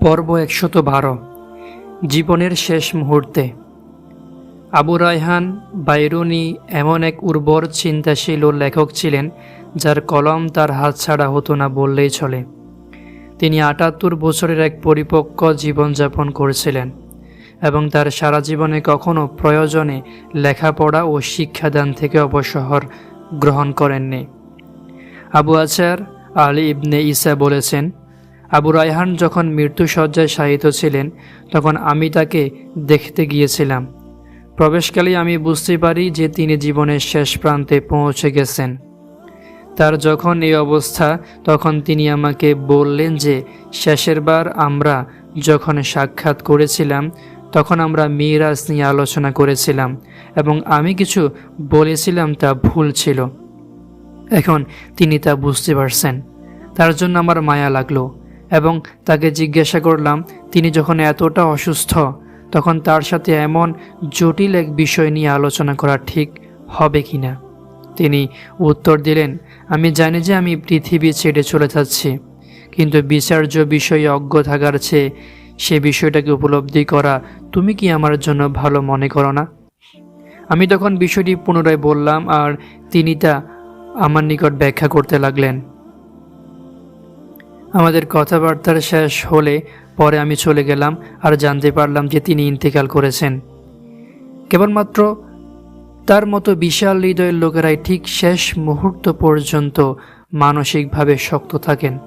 পর্ব একশত বারো জীবনের শেষ মুহূর্তে। আবু রায়হান বাইরুনি এমন এক উর্বর চিন্তাশীল ও লেখক ছিলেন, যার কলম তার হাত ছাড়া হতো না বললেই চলে। তিনি আটাত্তর বছরের এক পরিপক্ক জীবনযাপন করেছিলেন এবং তার সারা জীবনে কখনো প্রয়োজনে লেখাপড়া ও শিক্ষাদান থেকে অবসর গ্রহণ করেননি। আবু আচার আলী ইবনে ইসা বলেছেন, আবু রায়হান যখন মৃত্যুসজ্জায় শায়িত ছিলেন, তখন আমি তাকে দেখতে গিয়েছিলাম। প্রবেশকালে আমি বুঝতে পারি যে তিনি জীবনের শেষ প্রান্তে পৌঁছে গেছেন। তার যখন এই অবস্থা, তখন তিনি আমাকে বললেন যে, শেষের বার আমরা যখন সাক্ষাৎ করেছিলাম, তখন আমরা মিরাজ নিয়ে আলোচনা করেছিলাম এবং আমি কিছু বলেছিলাম তা ভুল ছিল। এখন তিনি তা বুঝতে পারছেন। তার জন্য আমার মায়া লাগল এবং তাকে জিজ্ঞাসা করলাম, তিনি যখন এতটা অসুস্থ, তখন তার সাথে এমন জটিল এক বিষয় নিয়ে আলোচনা করা ঠিক হবে কি না তিনি উত্তর দিলেন, আমি জানি যে আমি পৃথিবী ছেড়ে চলে যাচ্ছি, কিন্তু বিচার্য বিষয়ে অজ্ঞ থাকার চেয়ে সে বিষয়টাকে উপলব্ধি করা তুমি কি আমার জন্য ভালো মনে করো না? আমি তখন বিষয়টি পুনরায় বললাম, আর তিনি তা আমার নিকট ব্যাখ্যা করতে লাগলেন। আমাদের কথাবার্তার শেষ হলে পরে আমি চলে গেলাম আর জানতে পারলাম যে তিনি ইন্তেকাল করেছেন। কেবলমাত্র তার মতো বিশাল হৃদয়ের লোকেরাই ঠিক শেষ মুহূর্ত পর্যন্ত মানসিকভাবে শক্ত থাকেন।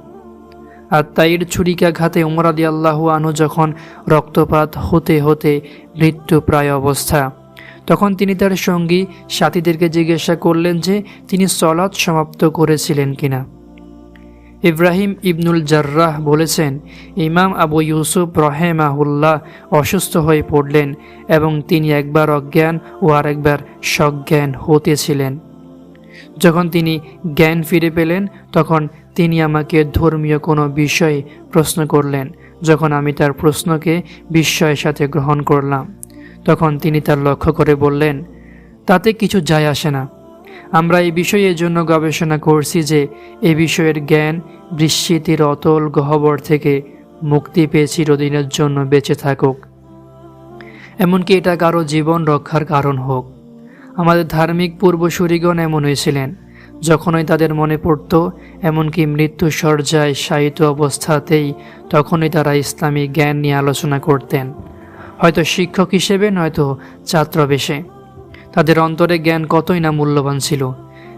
আর তাইর ছুরিকাঘাতে উমরাদি আল্লাহু আনু যখন রক্তপাত হতে হতে মৃত্যুপ্রায় অবস্থা। তখন তিনি তার সঙ্গী সাথীদেরকে জিজ্ঞাসা করলেন যে তিনি সলাৎ সমাপ্ত করেছিলেন কিনা। ইব্রাহিম ইবনুল জার্রাহ বলেছেন, ইমাম আবু ইউসুফ রহেমাহুল্লাহ অসুস্থ হয়ে পড়লেন এবং তিনি একবার অজ্ঞান ও আরেকবার সজ্ঞান হতেছিলেন যখন তিনি জ্ঞান ফিরে পেলেন, তখন তিনি আমাকে ধর্মীয় কোনো বিষয়ে প্রশ্ন করলেন, যখন আমি তার প্রশ্নকে বিস্ময়ের সাথে গ্রহণ করলাম। তখন তিনি তার লক্ষ্য করে বললেন, তাতে কিছু যায় আসে না। আমরা এই বিষয়ে জন্য গবেষণা করছি যে এ বিষয়ের জ্ঞান বিস্মৃতির অতল গহ্বর থেকে মুক্তি পেয়ে চিরদিনের জন্য বেঁচে থাকুক। এমনকি এটা কারও জীবন রক্ষার কারণ হোক। আমাদের ধার্মিক পূর্বসূরিগণ এমন হয়েছিলেন যখনই তাদের মনে পড়ত, এমনকি মৃত্যু সর্যায় শায়িত অবস্থাতেই তখনই তারা ইসলামী জ্ঞান নিয়ে আলোচনা করতেন। হয়তো শিক্ষক হিসেবে, নয়তো ছাত্রবেশে। তাদের অন্তরে জ্ঞান কতই না মূল্যবান ছিল।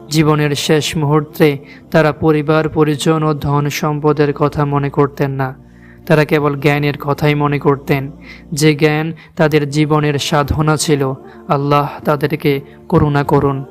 জীবনের শেষ মুহূর্তে তারা পরিবার, পরিজন ও ধন সম্পদের কথা মনে করতেন না। তারা কেবল জ্ঞানের কথাই মনে করতেন। যে জ্ঞান তাদের জীবনের সাধনা ছিল, আল্লাহ তাদেরকে করুণা করুন।